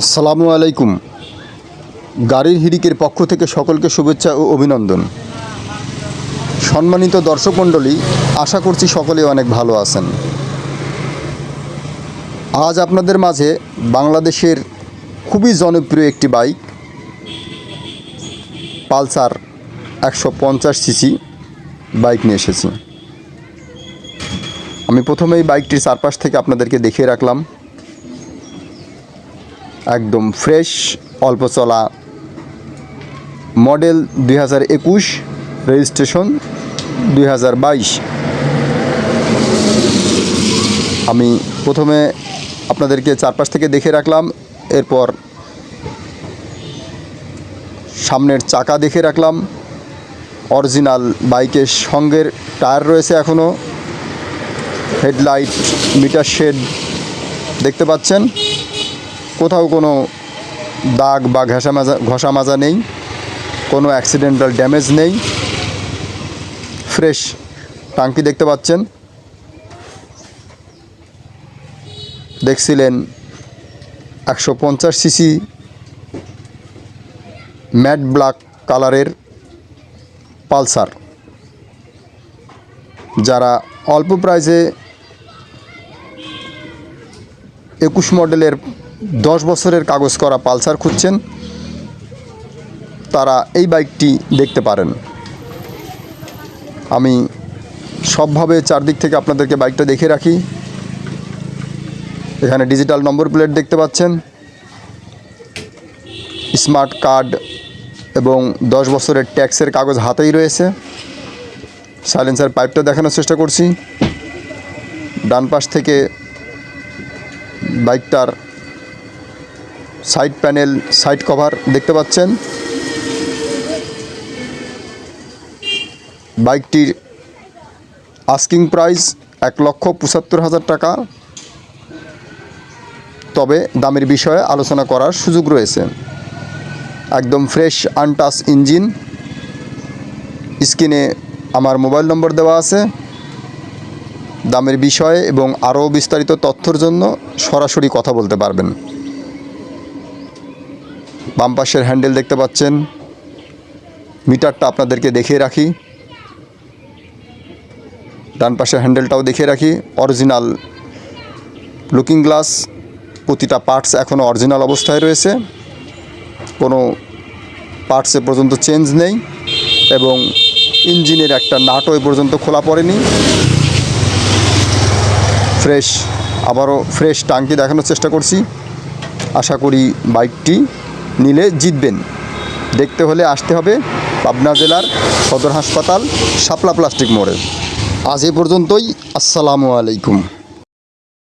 আসসালামু আলাইকুম। গাড়ির হিরিকের পক্ষ থেকে সকলকে শুভেচ্ছা ও অভিনন্দন। সম্মানিত দর্শক মণ্ডলী, আশা করছি সকলে অনেক ভালো আছেন। আজ আপনাদের মাঝে বাংলাদেশের খুবই জনপ্রিয় একটি বাইক, পালসার একশো পঞ্চাশ সিসি বাইক নিয়ে এসেছি। আমি প্রথমেই বাইকটির চারপাশ থেকে আপনাদেরকে দেখিয়ে রাখলাম। একদম ফ্রেশ, অল্প চলা মডেল দুই হাজার একুশ, রেজিস্ট্রেশন দুই হাজার বাইশ। আমি প্রথমে আপনাদেরকে চারপাশ থেকে দেখে রাখলাম, এরপর সামনের চাকা দেখে রাখলাম। অরিজিনাল বাইকের সঙ্গের টায়ার রয়েছে এখনও হেডলাইট, মিটার শেড দেখতে পাচ্ছেন। কোথাও কোনো দাগ বা ঘষা মাজা ঘষা মাজা নেই, কোনো অ্যাক্সিডেন্টাল ড্যামেজ নেই। ফ্রেশ টাঙ্কি দেখতে পাচ্ছেন। দেখছিলেন একশো পঞ্চাশ সিসি ম্যাট ব্ল্যাক কালারের পালসার, যারা অল্প প্রাইসে একুশ মডেলের দশ বছরের কাগজ করা পালসার খুঁজছেন। তারা এই বাইকটি দেখতে পারেন। আমি সবভাবে চারদিক থেকে আপনাদেরকে বাইকটা দেখে রাখি। এখানে ডিজিটাল নম্বর প্লেট দেখতে পাচ্ছেন। স্মার্ট কার্ড এবং দশ বছরের ট্যাক্সের কাগজ হাতেই রয়েছে। সাইলেন্সার পাইপটা দেখানোর চেষ্টা করছি। ডান পাশ থেকে বাইকটার সাইড প্যানেল, সাইড কভার দেখতে পাচ্ছেন। বাইকটির আস্কিং প্রাইস এক লক্ষ পঁচাত্তর হাজার টাকা। তবে দামের বিষয়ে আলোচনা করার সুযোগ রয়েছে। একদম ফ্রেশ আনটাস ইঞ্জিন। স্ক্রিনে আমার মোবাইল নম্বর দেওয়া আছে। দামের বিষয়ে এবং আরও বিস্তারিত তথ্যর জন্য সরাসরি কথা বলতে পারবেন। বাম পাশের হ্যান্ডেল দেখতে পাচ্ছেন। মিটারটা আপনাদেরকে দেখিয়ে রাখি। ডান পাশের হ্যান্ডেলটাও দেখিয়ে রাখি। অরিজিনাল লুকিং গ্লাস প্রতিটা পার্টস এখনও অরিজিনাল অবস্থায় রয়েছে। কোনো পার্টসে পর্যন্ত চেঞ্জ নেই এবং ইঞ্জিনের একটা নাটও এ পর্যন্ত খোলা পড়েনি। ফ্রেশ আবারও ফ্রেশ টাঙ্কি দেখানোর চেষ্টা করছি। আশা করি বাইকটি নিলে জিতবেন। দেখতে হলে আসতে হবে পাবনা জেলার সদর হাসপাতাল, শাপলা প্লাস্টিক মোড়ে। আজ এ পর্যন্তই, আসসালামু আলাইকুম।